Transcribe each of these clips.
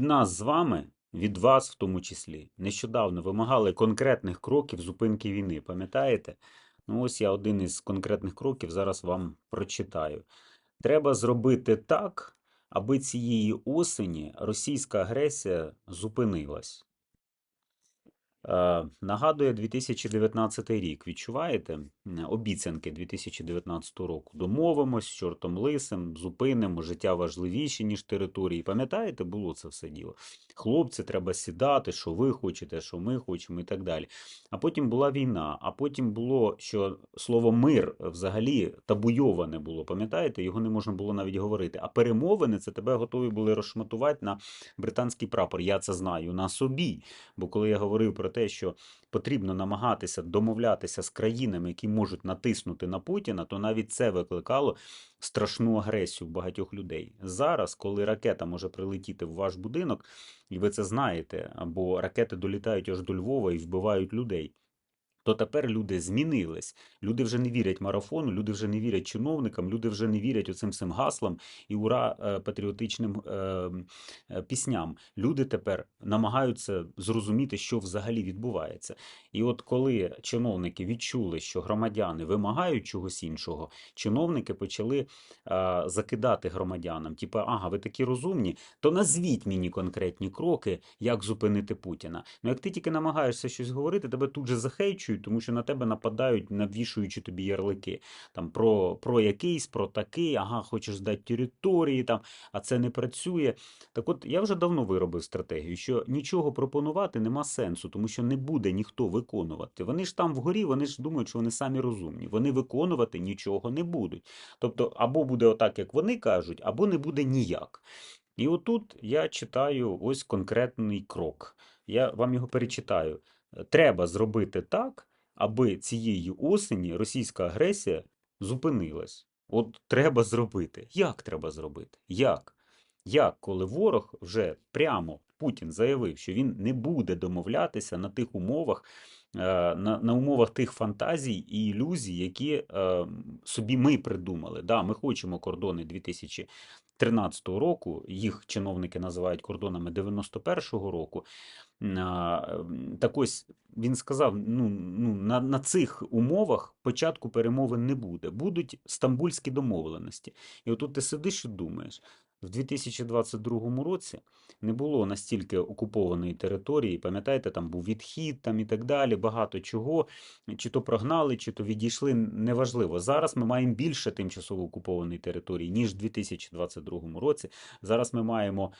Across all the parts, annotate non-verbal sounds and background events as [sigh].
від нас з вами, від вас в тому числі, нещодавно вимагали конкретних кроків зупинки війни. Пам'ятаєте? Ну, ось я один із конкретних кроків зараз вам прочитаю. Треба зробити так, аби цієї осені російська агресія зупинилась. Е, нагадує 2019 рік. Відчуваєте обіцянки 2019 року? Домовимось чортом лисим, зупинимо, життя важливіше, ніж території. Пам'ятаєте, було це все діло? Хлопці, треба сідати, що ви хочете, що ми хочемо і так далі. А потім була війна, а потім було, що слово мир взагалі табуйоване було. Пам'ятаєте, його не можна було навіть говорити. А перемовини це тебе готові були розшматувати на британський прапор. Я це знаю на собі. Бо коли я говорив про те, що потрібно намагатися домовлятися з країнами, які можуть натиснути на Путіна, то навіть це викликало страшну агресію багатьох людей. Зараз, коли ракета може прилетіти в ваш будинок, і ви це знаєте, або ракети долітають аж до Львова і вбивають людей. То тепер люди змінились. Люди вже не вірять марафону, люди вже не вірять чиновникам, люди вже не вірять оцим всім гаслам і ура е, патріотичним е, е, пісням. Люди тепер намагаються зрозуміти, що взагалі відбувається. І от коли чиновники відчули, що громадяни вимагають чогось іншого, чиновники почали закидати громадянам, типу, ага, ви такі розумні, то назвіть мені конкретні кроки, як зупинити Путіна. Ну як ти тільки намагаєшся щось говорити, тебе тут же захейчують, тому що на тебе нападають, навішуючи тобі ярлики там про, про якийсь, про такий, ага, хочеш здати території, там, а це не працює. Так от я вже давно виробив стратегію, що нічого пропонувати нема сенсу, тому що не буде ніхто виконувати. Вони ж там вгорі, вони ж думають, що вони самі розумні. Вони виконувати нічого не будуть. Тобто, або буде отак, як вони кажуть, або не буде ніяк. І отут я читаю ось конкретний крок. Я вам його перечитаю. Треба зробити так, аби цієї осені російська агресія зупинилась. От треба зробити. Як треба зробити? Як? Як, коли ворог вже прямо Путін заявив, що він не буде домовлятися на тих умовах, е, на, на умовах тих фантазій і ілюзій, які е, собі ми придумали. Да, ми хочемо кордони 2013 року, їх чиновники називають кордонами 91-го року. Так ось він сказав: ну, ну на, на цих умовах початку перемовин не буде. Будуть стамбульські домовленості. І отут ти сидиш і думаєш. В 2022 році не було настільки окупованої території, пам'ятаєте, там був відхід там і так далі, багато чого, чи то прогнали, чи то відійшли, неважливо. Зараз ми маємо більше тимчасово окупованої території, ніж в 2022 році. Зараз ми маємо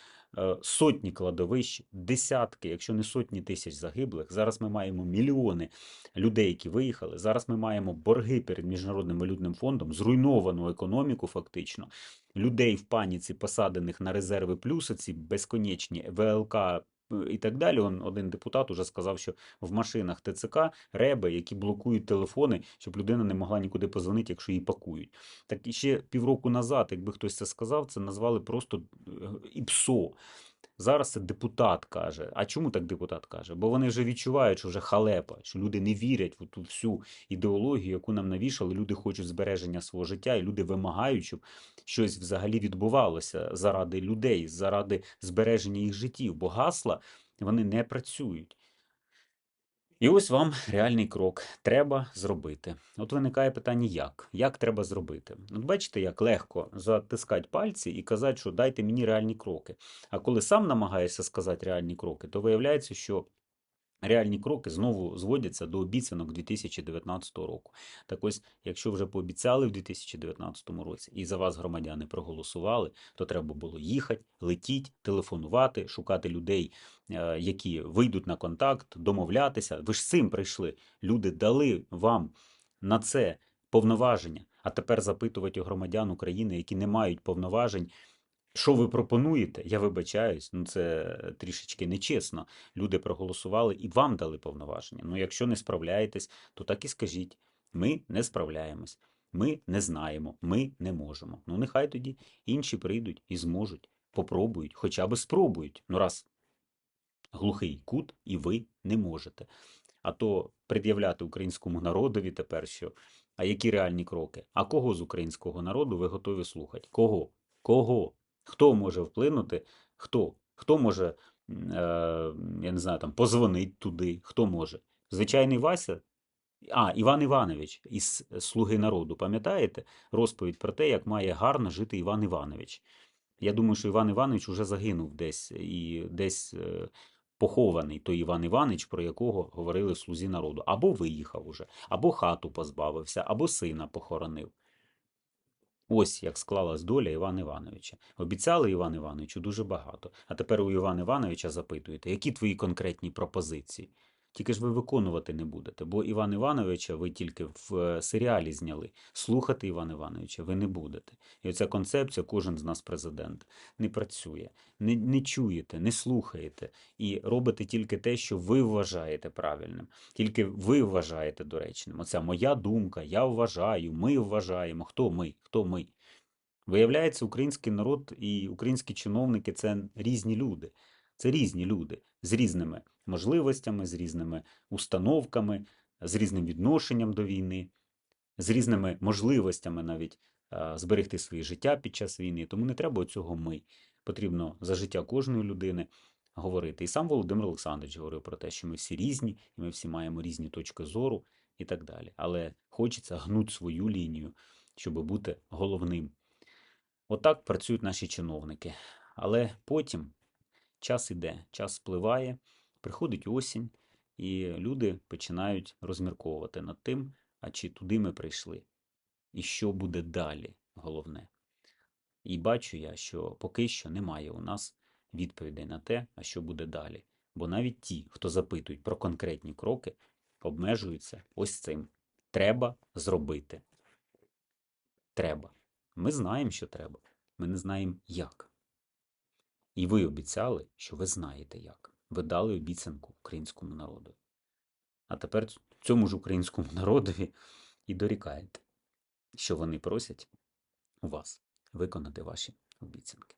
сотні кладовищ, десятки, якщо не сотні тисяч загиблих. Зараз ми маємо мільйони людей, які виїхали. Зараз ми маємо борги перед Міжнародним валютним фондом, зруйновану економіку фактично, людей в паніці, посадених на резерви плюси, ці безконечні ВЛК. Е, І так далі, Он, один депутат уже сказав, що в машинах ТЦК реби, які блокують телефони, щоб людина не могла нікуди позвонити, якщо її пакують. Так і ще півроку назад, якби хтось це сказав, це назвали просто е, ІПСО. Зараз це депутат каже. А чому так депутат каже? Бо вони вже відчувають, що вже халепа, що люди не вірять в ту всю ідеологію, яку нам навішали. Люди хочуть збереження свого життя, і люди вимагають, щоб щось взагалі відбувалося заради людей, заради збереження їх життів. Бо гасла вони не працюють. І ось вам реальний крок. Треба зробити. От виникає питання, як? Як треба зробити? От бачите, як легко затискати пальці і казати, що дайте мені реальні кроки. А коли сам намагаєшся сказати реальні кроки, то виявляється, що реальні кроки знову зводяться до обіцянок 2019 року. Так ось, якщо вже пообіцяли в 2019 році і за вас громадяни проголосували, то треба було їхати, летіть, телефонувати, шукати людей, е, які вийдуть на контакт, домовлятися. Ви ж з цим прийшли. Люди дали вам на це повноваження. А тепер запитувати у громадян України, які не мають повноважень, що ви пропонуєте? Я вибачаюсь, ну це трішечки нечесно. Люди проголосували і вам дали повноваження. Ну, якщо не справляєтесь, то так і скажіть: ми не справляємось, ми не знаємо, ми не можемо. Ну, нехай тоді інші прийдуть і зможуть, попробують, хоча б спробують. Ну, раз глухий кут, і ви не можете. А то пред'являти українському народові тепер що. А які реальні кроки? А кого з українського народу ви готові слухати? Кого? Кого? Хто може вплинути? Хто? Хто може, е, я не знаю, там, позвонить туди, хто може? Звичайний Вася? А, Іван Іванович із Слуги народу, пам'ятаєте? Розповідь про те, як має гарно жити Іван Іванович. Я думаю, що Іван Іванович уже загинув десь і десь е, похований той Іван Іванович, про якого говорили в слузі народу. Або виїхав уже, або хату позбавився, або сина похоронив. Ось як склалась доля Івана Івановича. Обіцяли Іван Івановичу дуже багато. А тепер у Івана Івановича запитуєте, які твої конкретні пропозиції? Тільки ж ви виконувати не будете, бо Іван Івановича ви тільки в е, серіалі зняли. Слухати Івана Івановича ви не будете. І оця концепція, кожен з нас президент, не працює. Не, не чуєте, не слухаєте і робите тільки те, що ви вважаєте правильним. Тільки ви вважаєте доречним. Оця моя думка, я вважаю, ми вважаємо. Хто ми? Хто ми? Виявляється, український народ і українські чиновники це різні люди. Це різні люди з різними можливостями, з різними установками, з різним відношенням до війни, з різними можливостями навіть зберегти своє життя під час війни. Тому не треба цього ми. Потрібно за життя кожної людини говорити. І сам Володимир Олександрович говорив про те, що ми всі різні, і ми всі маємо різні точки зору і так далі. Але хочеться гнути свою лінію, щоб бути головним. Отак працюють наші чиновники. Але потім час іде, час спливає, приходить осінь, і люди починають розмірковувати над тим, а чи туди ми прийшли, і що буде далі, головне. І бачу я, що поки що немає у нас відповідей на те, а що буде далі. Бо навіть ті, хто запитують про конкретні кроки, обмежуються ось цим. Треба зробити. Треба. Ми знаємо, що треба. Ми не знаємо, як. І ви обіцяли, що ви знаєте як. Ви дали обіцянку українському народу. А тепер цьому ж українському [laughs] народові і дорікаєте, що вони просять у вас виконати ваші обіцянки.